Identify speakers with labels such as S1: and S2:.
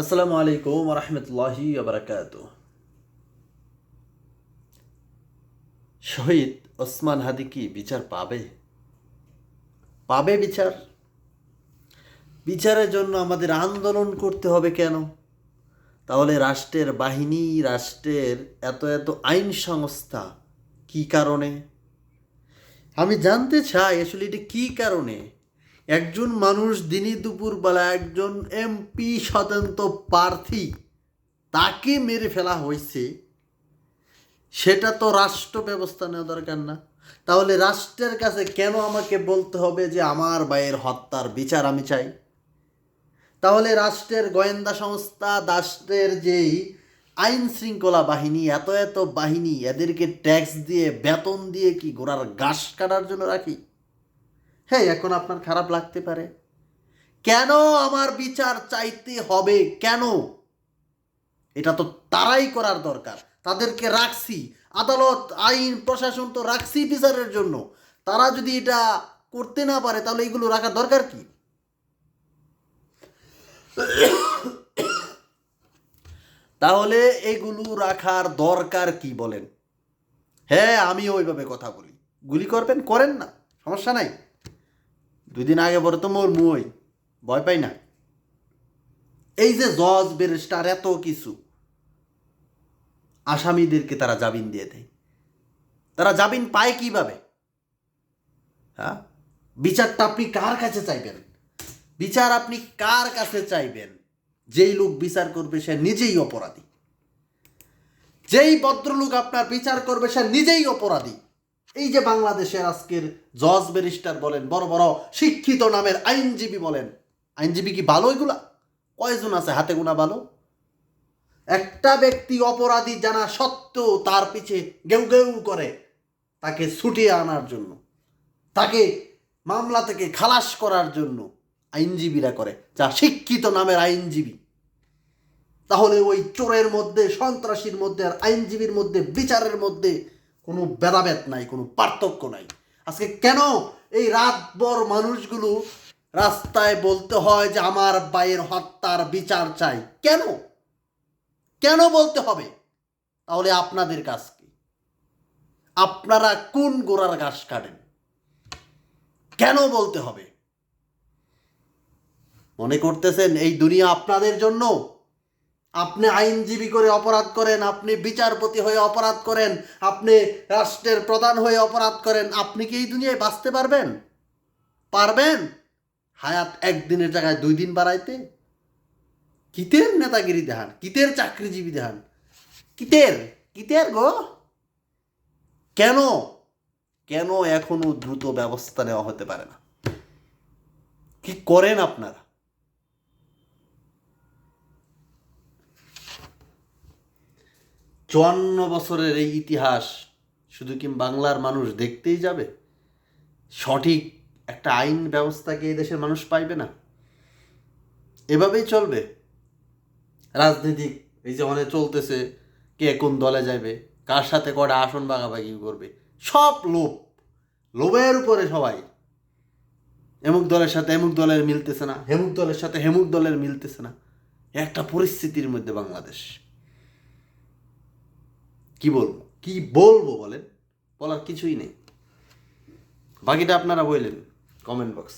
S1: আসসালামু আলাইকুম রহমতুল্লাহি আবরাকাত শহীদ ওসমান হাদি কি বিচার পাবে? পাবে বিচার? বিচারের জন্য আমাদের আন্দোলন করতে হবে কেন? তাহলে রাষ্ট্রের বাহিনী, রাষ্ট্রের এত এত আইন সংস্থা কি কারণে? আমি জানতে চাই আসলে এটা কী কারণে? একজন মানুষ দিনই দুপুরবেলা একজন এমপি স্বতন্ত্র প্রার্থী তাকে মেরে ফেলা হয়েছে, সেটা তো রাষ্ট্র ব্যবস্থা নেওয়া দরকার না। তাহলে রাষ্ট্রের কাছে কেন আমাকে বলতে হবে যে আমার ভাইয়ের হত্যার বিচার আমি চাই? তাহলে রাষ্ট্রের গোয়েন্দা সংস্থা, রাষ্ট্রের যেই আইন শৃঙ্খলা বাহিনী, এত এত বাহিনী, এদেরকে ট্যাক্স দিয়ে, বেতন দিয়ে কি গোড়ার ঘাস কাটার জন্য রাখি? হ্যাঁ এখন আপনার খারাপ লাগতে পারে। কেন আমার বিচার চাইতে হবে? কেন? এটা তো তারাই করার দরকার। তাদেরকে রাখছি। আদালত, আইন, প্রশাসন তো রাখছি বিচারের জন্য। তারা যদি এটা করতে না পারে, তাহলে এগুলো রাখার দরকার কি? তাহলে এগুলো রাখার দরকার কি বলেন? হ্যাঁ আমিও ওইভাবে কথা বলি। গুলি করবেন, করেন না। সমস্যা নাই। দুই দিন আগে বলে তো মোর মুই, ভয় পাই না। এই যে জজ, ব্যারিস্টার, এত কিছু। আসামিদেরকে তারা জামিন দিয়ে দেয়। তারা জামিন পায় কীভাবে? হ্যাঁ? বিচারটা আপনি কার কাছে চাইবেন? বিচার আপনি কার কাছে চাইবেন? যেই লোক বিচার করবে, সে নিজেই অপরাধী। যেই ভদ্রলোক আপনার বিচার করবে, সে নিজেই অপরাধী। এই যে বাংলাদেশের আজকের জজ ব্যারিস্টার বলেন, বড় বড় শিক্ষিত নামের আইনজীবী বলেন, আইনজীবী কি ভালো এগুলা? কয়জন আছে? হাতে গোনা ভালো? একটা ব্যক্তি অপরাধী জানা সত্ত্বেও তার পিছে গেউ গেউ করে তাকে ছুটিয়ে আনার জন্য, তাকে মামলা থেকে খালাস করার জন্য আইনজীবীরা করে, যা শিক্ষিত নামের আইনজীবী। তাহলে ওই চোরের মধ্যে, সন্ত্রাসীর মধ্যে আর আইনজীবীর মধ্যে, বিচারের মধ্যে কোনো ভেদাভেদ নাই, কোনো পার্থক্য নাই। আজকে কেন এই রাতভর মানুষগুলো রাস্তায় বলতে হয় যে আমার বাইয়ের হত্যার বিচার চাই? কেন? কেন বলতে হবে? তাহলে আপনাদের কাজ কি? আপনারা কোন গোড়ার ঘাস কাটেন? কেন বলতে হবে? মনে করতেছেন এই দুনিয়া আপনাদের জন্য? আপনি আইনজীবী করে অপরাধ করেন, আপনি বিচারপতি হয়ে অপরাধ করেন, আপনি রাষ্ট্রের প্রধান হয়ে অপরাধ করেন, আপনি কি এই দুনিয়ায় বাঁচতে পারবেন? পারবেন? হায়াত একদিনের জায়গায় দুই দিন বাড়াইতে। কিতের নেতাগিরি দেখান? কিতের চাকরিজীবী দেখান? কিতের? কিতের গো? কেন? কেন এখনও দ্রুত ব্যবস্থা নেওয়া হতে পারে না? কি করেন আপনারা? চুয়ান্ন বছরের এই ইতিহাস শুধু কি বাংলার মানুষ দেখতেই যাবে? সঠিক একটা আইন ব্যবস্থাকে এই দেশের মানুষ পাইবে না? এভাবেই চলবে। রাজনীতি এই যে অনেক চলতেছে, কে কোন দলে যাবে কার সাথে কটা আসন ভাগাভাগি করবে, সব লোভ। লোভের উপরে সবাই। এমুক দলের সাথে এমুক দলের মিলতেছে না, হেমুক দলের সাথে হেমুক দলের মিলতেছে না। একটা পরিস্থিতির মধ্যে বাংলাদেশ। কি বলব? কি বলব বলেন? বলার কিছুই নেই। বাকিটা আপনারা বললেন কমেন্ট বক্স